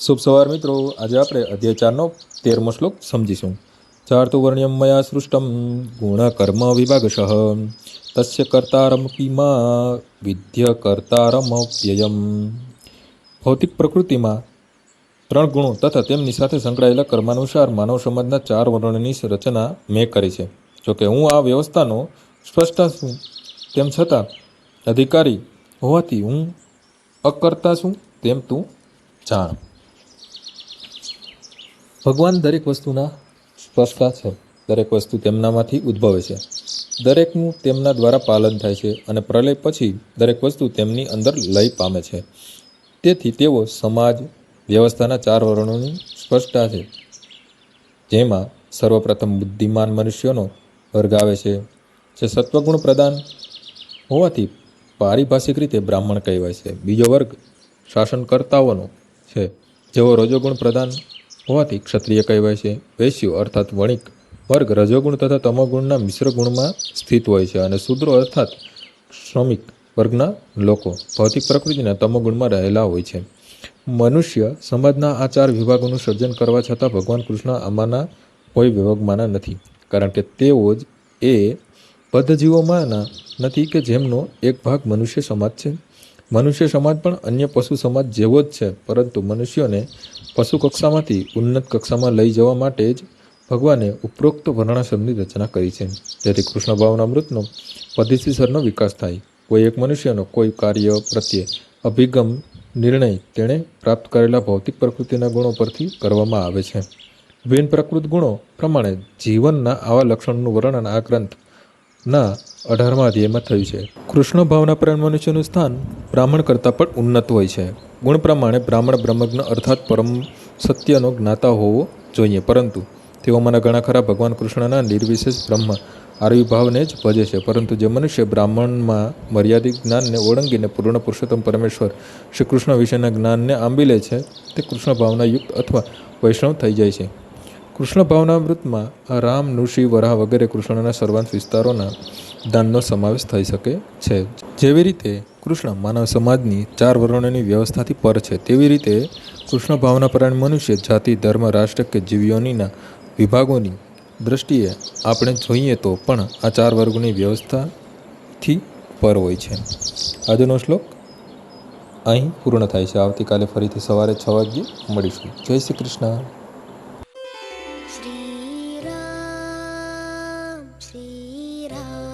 શુભ સવાર મિત્રો. આજે આપણે અધ્યાય ચારનો તેરમો શ્લોક સમજીશું. ચાર્તુ વર્ણ્યમ મયા સૃષ્ટમ ગુણ કર્મ વિભાગશઃ. તસ્ય કર્તારમપી મા વિદ્ય કર્તારમપ્યયમ ભૌતિક પ્રકૃતિમાં ત્રણ ગુણો તથા તેમની સાથે સંકળાયેલા કર્માનુસાર માનવ સમાજના ચાર વર્ણોની રચના મેં કરી છે. જોકે હું આ વ્યવસ્થાનો સ્પષ્ટ છું. તેમ છતાં અધિકારી હોવાથી હું અકર્તા છું. તેમ તું જાણ. ભગવાન દરેક વસ્તુના સ્પષ્ટા છે. દરેક વસ્તુ તેમનામાંથી ઉદ્ભવે છે. દરેકનું તેમના દ્વારા પાલન થાય છે અને પ્રલય પછી દરેક વસ્તુ તેમની અંદર લય પામે છે. તેથી તેઓ સમાજ, વ્યવસ્થાના ચાર વર્ણોની સ્પષ્ટતા છે. જેમાં સર્વપ્રથમ બુદ્ધિમાન મનુષ્યોનો વર્ગ આવે છે, જે સત્વગુણ પ્રદાન હોવાથી પારિભાષિક રીતે બ્રાહ્મણ કહેવાય છે. બીજો વર્ગ શાસનકર્તાઓનો છે. જેઓ રજોગુણ પ્રદાન હોવાથી ક્ષત્રિય કહેવાય છે. વૈશ્યો અર્થાત વણિક, વર્ગ, રજોગુણ તથા તમોગુણના મિશ્ર ગુણમાં સ્થિત હોય છે અને શૂદ્રો અર્થાત શ્રમિક વર્ગના લોકો, ભૌતિક પ્રકૃતિના તમોગુણમાં રહેલા હોય છે. મનુષ્ય સમાજના આ ચાર વિભાગોનું સર્જન કરવા છતાં ભગવાન કૃષ્ણ આમાંના કોઈ વિભાગમાંના નથી. કારણ કે તેઓ જ એ બદ્ધજીવોમાંના નથી કે જેમનો એક ભાગ મનુષ્ય સમાજ છે. મનુષ્ય સમાજ પણ અન્ય પશુ સમાજ જેવો જ છે, પરંતુ મનુષ્યોને પશુ કક્ષામાંથી ઉન્નત કક્ષામાં લઈ જવા માટે જ ભગવાને ઉપરોક્ત વર્ણાશ્રમની રચના કરી છે. જેથી કૃષ્ણ ભાવનામૃતનો પદ્ધતિસરનો વિકાસ થાય. કોઈ એક મનુષ્યનો કોઈ કાર્ય પ્રત્યે અભિગમ, નિર્ણય તેણે પ્રાપ્ત કરેલા ભૌતિક પ્રકૃતિના ગુણો પરથી કરવામાં આવે છે. વિન પ્રકૃત ગુણો પ્રમાણે જીવનના આવા લક્ષણોનું વર્ણન આ ગ્રંથના અઢારમા અધ્યાયમાં થયું છે. કૃષ્ણ ભાવનાપરાયણ મનુષ્યનું સ્થાન બ્રાહ્મણ કરતાં પણ ઉન્નત હોય છે. ગુણ પ્રમાણે બ્રાહ્મણ બ્રહ્મજ્ઞ અર્થાત પરમ સત્યનો જ્ઞાતા હોવો જોઈએ. પરંતુ તેઓમાંના ઘણા ખરા ભગવાન કૃષ્ણના નિર્વિશેષ બ્રહ્મ આવિર્ભાવને જ ભજે છે. પરંતુ જે મનુષ્ય બ્રાહ્મણમાં મર્યાદિત જ્ઞાનને ઓળંગીને પૂર્ણ પુરુષોત્તમ પરમેશ્વર શ્રી કૃષ્ણ વિશેના જ્ઞાનને આંબી લે છે, તે કૃષ્ણ ભાવનાયુક્ત અથવા વૈષ્ણવ થઈ જાય છે. કૃષ્ણ ભાવનામૃતમાં રામ નૃષિ વરાહ વગેરે કૃષ્ણના સર્વાંત વિસ્તારોના દાનનો સમાવેશ થઈ શકે છે. જેવી રીતે કૃષ્ણ માનવ સમાજની ચાર વર્ણોની વ્યવસ્થાથી પર છે, તેવી રીતે કૃષ્ણ ભાવનાપરાયણ મનુષ્ય જાતિ, ધર્મ, રાષ્ટ્ર કે જીવ્યોનીના વિભાગોની દ્રષ્ટિએ આપણે જોઈએ તો પણ આ ચાર વર્ગોની વ્યવસ્થાથી પર હોય છે. આજનો શ્લોક અહીં પૂર્ણ થાય છે. આવતીકાલે ફરીથી સવારે છ વાગ્યે મળીશું. જય શ્રી કૃષ્ણ. શ્રી રામ શ્રી રામ.